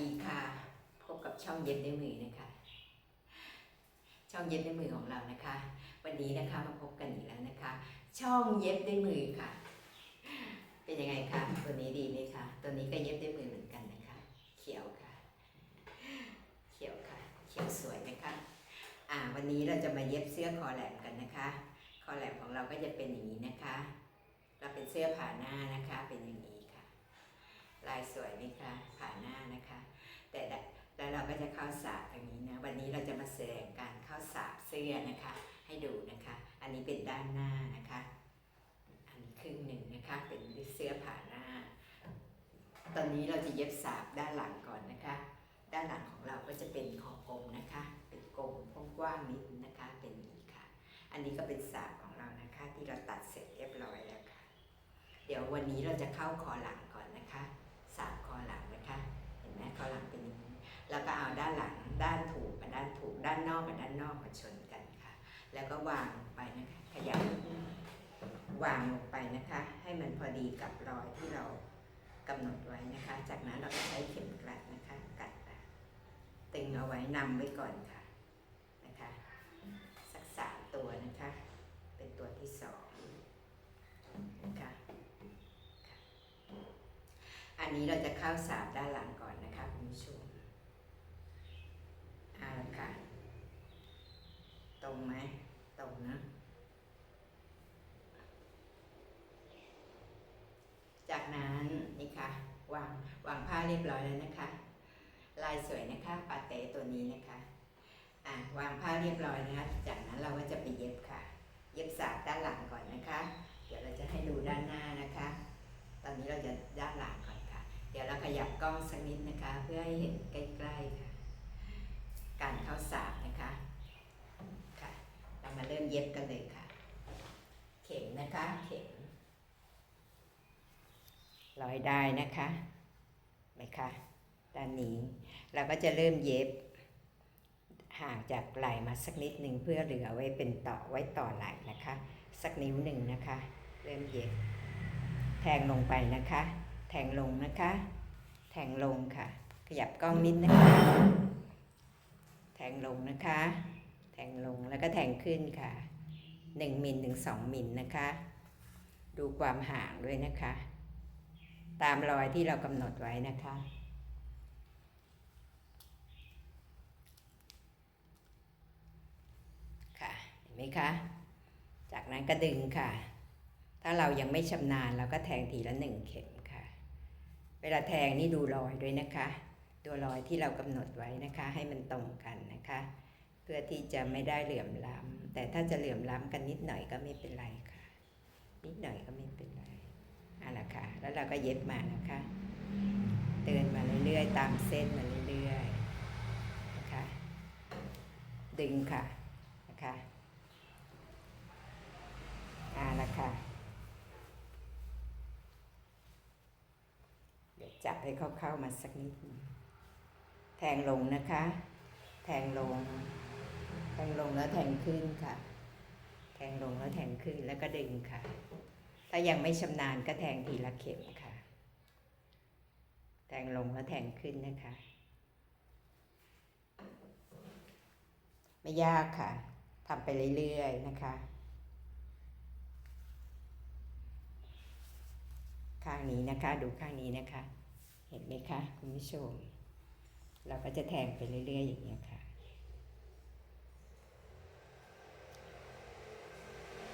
ดีค่ะ พบกับช่องเย็บด้วยมือนะคะ ช่องเย็บด้วยมือของเรานะคะ วันนี้นะคะมาพบกันอีกแล้วนะคะ ช่องเย็บด้วยมือค่ะ เป็นยังไงคะตัวนี้ดีไหมคะตัวนี้ก็เย็บด้วยมือเหมือนกันนะคะ เขียวค่ะ เขียวค่ะ เขียวสวยนะคะอ่าวันนี้เราจะมาเย็บเสื้อคอแหลมกันนะคะ คอแหลมของเราก็จะเป็นอย่างนี้นะคะ เราเป็นเสื้อผ่าหน้านะคะเป็นอย่างนี้ค่ะลายสวยไหมคะผ่าหน้านะคะ แต่แล้วเราก็จะเข้าสาบอย่างนี้นะวันนี้เราจะมาแสดงการเข้าสาบเสื้อนะคะ ให้ดูนะคะ อันนี้เป็นด้านหน้านะคะ อันนี้ครึ่งหนึ่งนะคะเป็นเสื้อผ่าหน้า ตอนนี้เราจะเย็บสาบด้านหลังก่อนนะคะ ด้านหลังของเราก็จะเป็นของกลมนะคะ เป็นกลมกว้างนิดนะคะเป็นนี้ค่ะ อันนี้ก็เป็นสาบของเรานะคะ ที่เราตัดเสร็จเรียบร้อยแล้วค่ะ เดี๋ยววันนี้เราจะเข้าคอหลังก่อนนะคะสาบคอหลังนะคะ เห็นไหมคอหลัง แล้วก็เอาด้านหลังด้านถูกกับด้านถูกด้านนอกกับด้านนอกมาชนกันค่ะ แล้วก็วางลงไปนะคะขยับวางลงไปนะคะ ให้มันพอดีกับรอยที่เรากำหนดไว้นะคะ จากนั้นเราก็ใช้เข็มกลัดนะคะกัดตึงเอาไว้นำไว้ก่อนค่ะนะคะสักสามตัวนะคะ เป็นตัวที่สองนะคะอันนี้เราจะเข้าสาบด้านหลังก่อนนะคะคุณผู้ชมเอาละค่ะ ตรงไหมตรงนะ จากนั้นนี่ค่ะวางวางผ้าเรียบร้อยแล้วนะคะ ลายสวยนะคะปาเต้ตัวนี้นะคะอะวางผ้าเรียบร้อยนะคะจากนั้นเราก็จะไปเย็บค่ะ เย็บสาบด้านหลังก่อนนะคะ เดี๋ยวเราจะให้ดูด้านหน้านะคะ ตอนนี้เราจะด้านหลังก่อนค่ะ เดี๋ยวเราขยับกล้องสักนิดนะคะ เพื่อให้เห็นใกล้ๆค่ะ การเข้าสาบนะคะ มาเริ่มเย็บกันเลยค่ะ เข็มนะคะ เข็มร้อยได้นะคะไหมคะด้านนี้เราก็จะเริ่มเย็บ ห่างจากไหล่มาสักนิดหนึ่งเพื่อเหลือไว้เป็นต่อไว้ต่อไหล่นะคะ สักนิ้วหนึ่งนะคะ เริ่มเย็บ แทงลงไปนะคะ แทงลงนะคะ แทงลงค่ะ ขยับกล้องนิดนะคะ แทงลงนะคะ แทงลงแล้วก็แทงขึ้นค่ะ 1มิลถึง2มิลนะคะ ดูความห่างด้วยนะคะ ตามรอยที่เรากำหนดไว้นะคะ ค่ะเห็นไหมคะ จากนั้นก็ดึงค่ะ ถ้าเรายังไม่ชำนาญเราก็แทงทีละหนึ่งเข็มค่ะ เวลาแทงนี่ดูรอยด้วยนะคะ ตัวรอยที่เรากำหนดไว้นะคะ ให้มันตรงกันนะคะ เพื่อที่จะไม่ได้เหลื่อมล้ำแต่ถ้าจะเหลื่อมล้ำกันนิดหน่อยก็ไม่เป็นไรค่ะ นิดหน่อยก็ไม่เป็นไรอาละค่ะ แล้วเราก็เย็บมานะคะเตือนมาเรื่อยๆ ตามเส้นมาเรื่อยๆนะคะดึงค่ะนะคะอาละค่ะเดี๋ยวจับให้เข้าๆมาสักนิด แทงลงนะคะ แทงลง แทงลงแล้วแทงขึ้นค่ะ แทงลงแล้วแทงขึ้นแล้วก็ดึงค่ะ ถ้ายังไม่ชำนาญก็แทงทีละเข็มค่ะ แทงลงแล้วแทงขึ้นนะคะ ไม่ยากค่ะทำไปเรื่อยๆนะคะ ข้างนี้นะคะ ดูข้างนี้นะคะ เห็นไหมคะคุณผู้ชม เราก็จะแทงไปเรื่อยๆอย่างนี้ค่ะ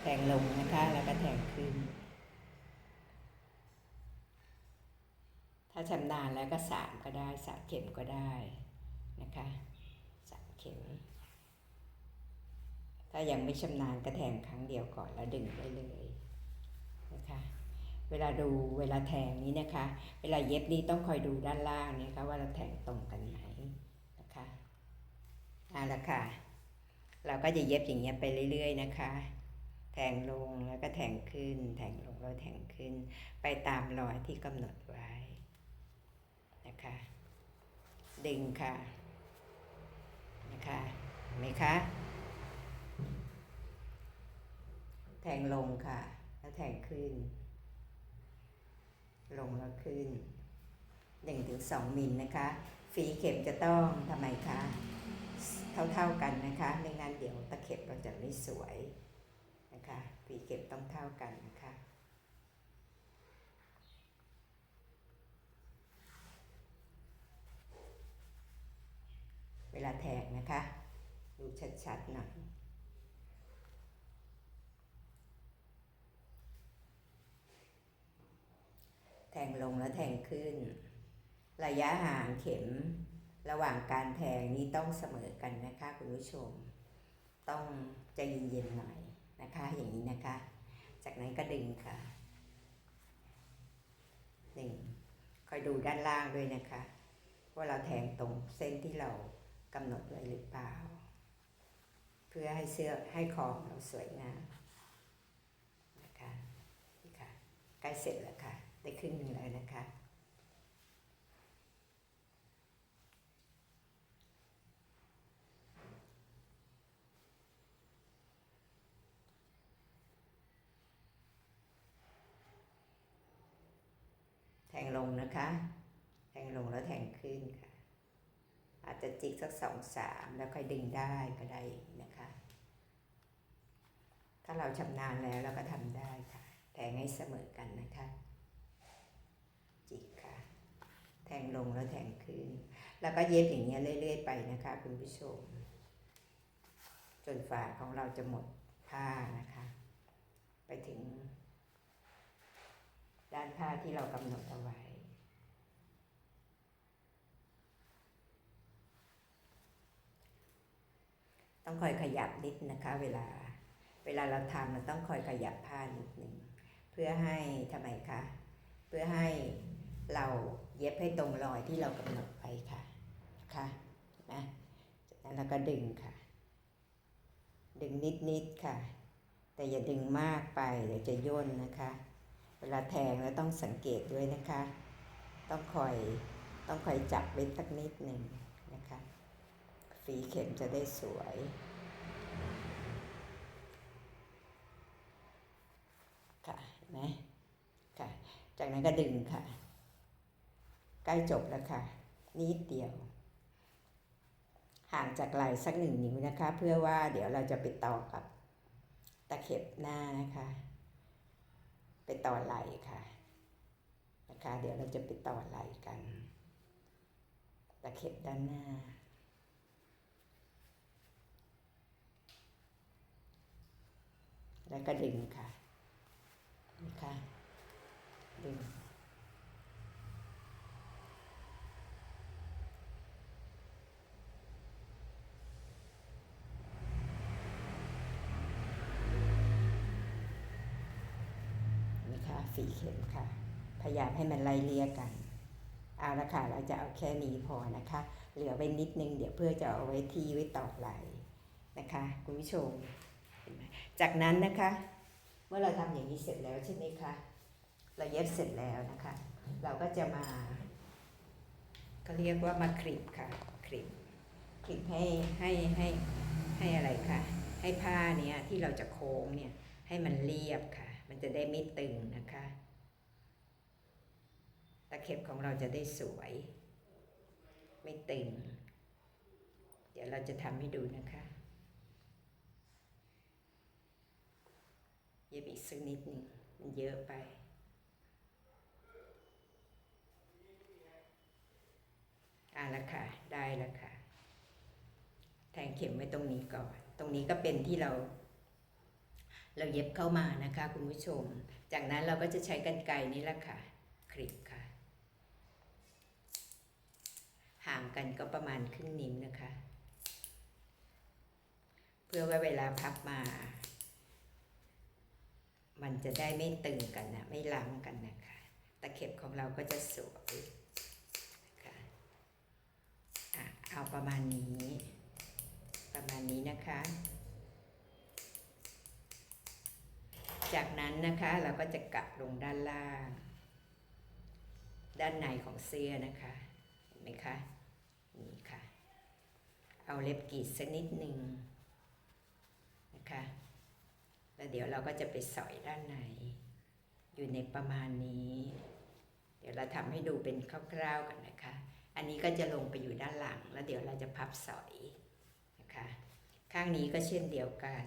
แทงลงนะคะ แล้วก็แทงขึ้น ถ้าชำนาญแล้วก็สามก็ได้สามเข็มก็ได้นะคะสามเข็ม ถ้ายังไม่ชำนาญก็แทงครั้งเดียวก่อนแล้วดึงได้เลยนะคะเวลาดูเวลาแทงนี้นะคะ เวลาเย็บนี่ต้องคอยดูด้านล่างนะคะว่าเราแทงตรงกันไหมนะคะเอาละค่ะ เราก็จะเย็บอย่างเงี้ยไปเรื่อย ๆ นะคะ แทงลงแล้วก็แทงขึ้น แทงลงแล้วแทงขึ้น ไปตามรอยที่กำหนดไว้นะคะดึงค่ะนะคะเห็นไหมคะ แทงลงค่ะ แล้วแทงขึ้น ลงแล้วขึ้น1-2มิลนะคะ ฝีเข็มจะต้องทำไมคะ เท่าๆกันนะคะไม่งั้นเดี๋ยวตะเข็บเราจะไม่สวย นะคะฝีเข็มต้องเท่ากันนะคะเวลาแทงนะคะ ดูชัดๆหน่อยแทงลงแล้วแทงขึ้น ระยะห่างเข็มระหว่างการแทงนี้ต้องเสมอกันนะคะคุณผู้ชม ต้องใจเย็นๆหน่อย นะคะอย่างนี้นะคะ จากนั้นก็ดึงค่ะหนึ่งคอยดูด้านล่างด้วยนะคะ ว่าเราแทงตรงเส้นที่เรากำหนดไว้หรือเปล่า เพื่อให้เสื้อให้คอเราสวยงามนะคะนี่ค่ะใกล้เสร็จแล้วค่ะ ได้ครึ่งหนึ่งแล้วนะคะ งลงนะคะ แทงลงแล้วแทงขึ้นค่ะ อาจจะจิกสักสองสามแล้วค่อยดึงได้ก็ได้นะคะ ถ้าเราชำนาญแล้วเราก็ทำได้ค่ะ แทงให้เสมอกันนะคะ จิกค่ะ แทงลงแล้วแทงขึ้น แล้วก็เย็บอย่างเงี้ยเรื่อยๆไปนะคะคุณผู้ชม จนฝาของเราจะหมดผ้านะคะ ไปถึง ด้านผ้าที่เรากำหนดเอาไว้ ต้องคอยขยับนิดนะคะ เวลา เวลาเราทำเราต้องคอยขยับผ้านิดหนึ่งเพื่อให้ทำไมคะ เพื่อให้เราเย็บให้ตรงรอยที่เรากำหนดไปค่ะค่ะนะจากนั้นเราก็ดึงค่ะ ดึงนิดๆค่ะ แต่อย่าดึงมากไปเดี๋ยวจะย่นนะคะ เวลาแทงแล้วต้องสังเกตด้วยนะคะ ต้องคอยต้องคอยจับไว้สักนิดหนึ่งนะคะ ฝีเข็มจะได้สวย ค่ะนไหมค่ะ จากนั้นก็ดึงค่ะ ใกล้จบแล้วค่ะ นิดเดียว ห่างจากไหล่สักหนึ่งนิ้วนะคะ เพื่อว่าเดี๋ยวเราจะไปต่อกับตะเข็บหน้านะคะ ไปต่อไหลค่ะนะคะ เดี๋ยวเราจะไปต่อไหลกันตะเข็บด้านหน้า แล้วก็ดึงค่ะนะคะดึง นะคะฝี เข็มค่ะ พยายามให้มันไล่เลี่ยกัน เอาละค่ะ เราจะเอาแค่นี้พอนะคะ เหลือไว้นิดนึง เดี๋ยวเพื่อจะเอาไว้ที่ไว้ต่อไหลนะคะคุณผู้ชม จากนั้นนะคะ เมื่อเราทำอย่างนี้เสร็จแล้วใช่ไหมคะ เราเย็บเสร็จแล้วนะคะ เราก็จะมาก็เรียกว่ามาคลิปค่ะ คลิป คลิปให้ให้ให้ให้อะไรคะให้ผ้าเนี้ยที่เราจะโค้งเนี่ยให้มันเรียบค่ะ มันจะได้ไม่ตึงนะคะ ตะเข็บของเราจะได้สวย ไม่ตึง เดี๋ยวเราจะทำให้ดูนะคะเย็บอีกสักนิดหนึ่งมันเยอะไปอะละค่ะ ได้แล้วค่ะ แทงเข็มไว้ตรงนี้ก่อน ตรงนี้ก็เป็นที่เรา เราเย็บเข้ามานะคะคุณผู้ชม จากนั้นเราก็จะใช้กรรไกนี้ละค่ะ คลิปค่ะ ห่างกันก็ประมาณครึ่งนิ้วนะคะ เพื่อว่าเวลาพับมา มันจะได้ไม่ตึงกันนะไม่ล้ำกันนะคะ ตะเข็บของเราก็จะสวยนะคะอะเอาประมาณนี้ ประมาณนี้นะคะ จากนั้นนะคะเราก็จะกลับลงด้านล่าง ด้านในของเสื้อนะคะเห็นไหมคะ นี่ค่ะ เอาเล็บกรีดสักนิดหนึ่งนะคะ แล้วเดี๋ยวเราก็จะไปสอยด้านในอยู่ในประมาณนี้ เดี๋ยวเราทำให้ดูเป็นคร่าวๆกันนะคะ อันนี้ก็จะลงไปอยู่ด้านหลัง แล้วเดี๋ยวเราจะพับสอยนะคะ ข้างนี้ก็เช่นเดียวกัน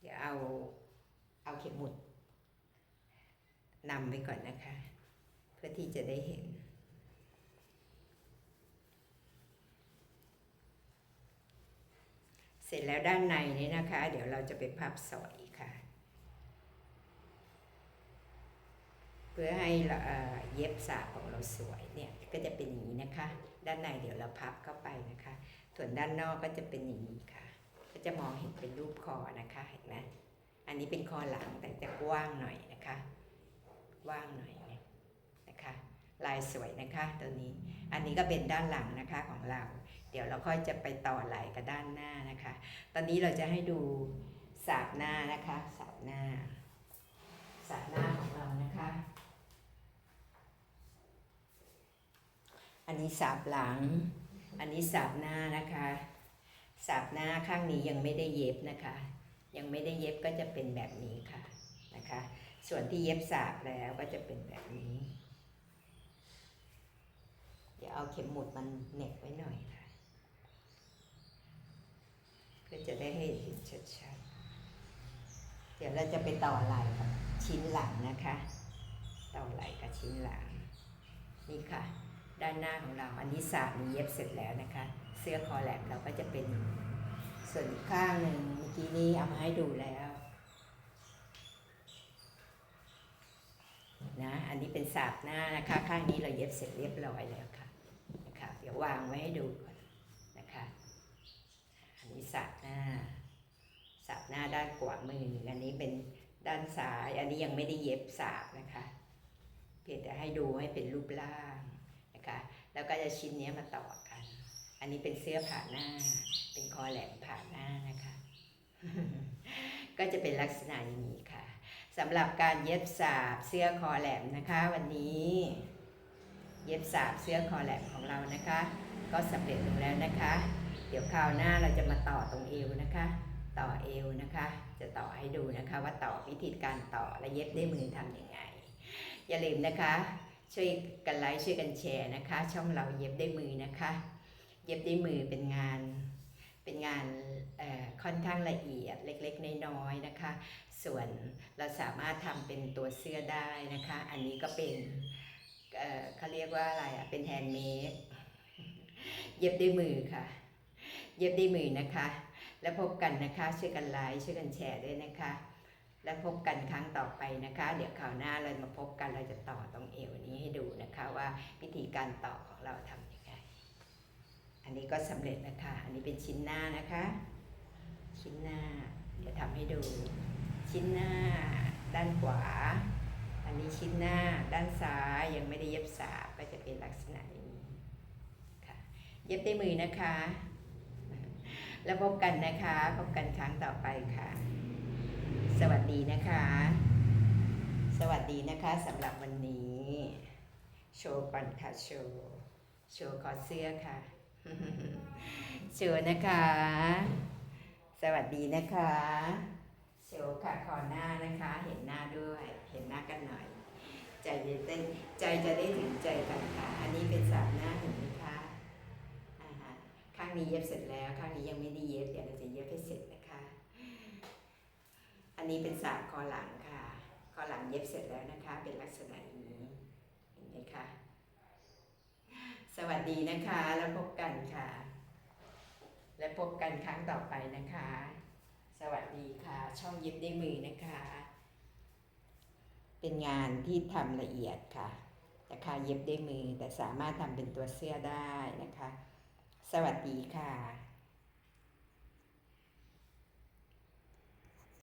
เดี๋ยวเอาเอาเข็มหมุดนำไปก่อนนะคะ เพื่อที่จะได้เห็น เส ร็จแล้วด้านในนี้นะคะ เดี๋ยวเราจะไปพับสอยค่ะ เพื่อให้เเย็บสาบของเราสวยเนี่ยก็จะเป็นอย่างนี้นะคะ ด้านในเดี๋ยวเราพับเข้าไปนะคะ ส่วนด้านนอกก็จะเป็นอย่างนี้ค่ะ ก็จะมองเห็นเป็นรูปคอนะคะเห็นไหมอันนี้เป็นคอหลังแต่จะกว้างหน่อยนะคะกว้างหน่อย ลายสวยนะคะตัวนี้ อันนี้ก็เป็นด้านหลังนะคะของเรา เดี๋ยวเราค่อยจะไปต่อไหล่กับด้านหน้านะคะ ตอนนี้เราจะให้ดูสาบหน้านะคะสาบหน้าสาบหน้าของเรานะคะ อันนี้สาบหลัง อันนี้สาบหน้านะคะสาบหน้าข้างนี้ยังไม่ได้เย็บนะคะ ยังไม่ได้เย็บก็จะเป็นแบบนี้ค่ะนะคะ ส่วนที่เย็บสาบแล้วก็จะเป็นแบบนี้ เอาเข็มหมุดมันเหน็บไว้หน่อยค่ะเพื่อจะได้ให้เห็นชัดๆ เดี๋ยวเราจะไปต่อไหล่กับชิ้นหลังนะคะ ต่อไหล่กับชิ้นหลัง นี่ค่ะ ด้านหน้าของเราอันนี้สาบนี้เย็บเสร็จแล้วนะคะ เสื้อคอแหลมเราก็จะเป็นส่วนข้างหนึ่งเมื่อกี้นี้เอามาให้ดูแล้วนะ อันนี้เป็นสาบหน้านะคะ ข้างนี้เราเย็บเสร็จเรียบร้อยแล้วค่ะ วางไว้ให้ดูก่อนนะคะ อันนี้สาบหน้าสาบหน้าด้านขวามือ อันนี้เป็นด้านซ้าย อันนี้ยังไม่ได้เย็บสาบนะคะ เพียงแต่ให้ดูให้เป็นรูปร่างนะคะ แล้วก็จะชิ้นนี้มาต่อกัน อันนี้เป็นเสื้อผ่าหน้า เป็นคอแหลมผ่าหน้านะคะ ก็จะเป็นลักษณะอย่างนี้ค่ะสำหรับการเย็บสาบเสื้อคอแหลมนะคะ วันนี้ เย็บสาบเสื้อคอแหลมของเรานะคะ ก็สำเร็จลงแล้วนะคะ เดี๋ยวคราวหน้าเราจะมาต่อตรงเอวนะคะ ต่อเอวนะคะ จะต่อให้ดูนะคะว่าต่อวิธีการต่อและเย็บด้วยมือทำยังไง อย่าลืมนะคะ ช่วยกันไลค์ช่วยกันแชร์นะคะ ช่องเราเย็บด้วยมือนะคะ เย็บด้วยมือเป็นงานเป็นงานค่อนข้างละเอียดเล็กๆ น้อยๆนะคะ ส่วนเราสามารถทำเป็นตัวเสื้อได้นะคะ อันนี้ก็เป็น เขาเรียกว่าอะไรอะเป็นแฮนด์เมดเย็บด้วยมือค่ะ เย็บด้วยมือนะคะ แล้วพบกันนะคะช่วยกันไลค์ช่วยกันแชร์ด้วยนะคะ แล้วพบกันครั้งต่อไปนะคะ เดี๋ยวคราวหน้าเรามาพบกันเราจะต่อตรงเอวนี้ให้ดูนะคะว่าวิธีการต่อของเราทำยังไงอันนี้ก็สำเร็จนะคะ อันนี้เป็นชิ้นหน้านะคะ ชิ้นหน้า เดี๋ยวทำให้ดู ชิ้นหน้าด้านขวา อันนี้ชิ้นหน้าด้านซ้ายยังไม่ได้เย็บสาบก็จะเป็นลักษณะอย่างนี้ค่ะ เย็บด้วยมือนะคะ แล้วพบกันนะคะ พบกันครั้งต่อไปค่ะ สวัสดีนะคะ สวัสดีนะคะสำหรับวันนี้ โชว์ก่อนค่ะโชว์โชว์คอเสื้อค่ะโชว์นะคะ สวัสดีนะคะโชว์ค่ะคอหน้านะคะ เห็นหน้าด้วย เห็นหน้ากันหน่อย ใจจะเต้นใจจะได้ถึงใจกันค่ะ อันนี้เป็นสามหน้าเห็นไหมคะอ่าฮะข้างนี้เย็บเสร็จแล้วข้างนี้ยังไม่ได้เย็บเดี๋ยวเราจะเย็บให้เสร็จนะคะ อันนี้เป็นสามคอหลังค่ะคอหลังเย็บเสร็จแล้วนะคะ เป็นลักษณะนี้เห็นไหมคะสวัสดีนะคะ แล้วพบกันค่ะ และพบกันครั้งต่อไปนะคะ สวัสดีค่ะ ช่องเย็บด้วยมือนะคะ เป็นงานที่ทำละเอียดค่ะนะคะเย็บด้วยมือแต่สามารถทำเป็นตัวเสื้อได้นะคะ สวัสดีค่ะ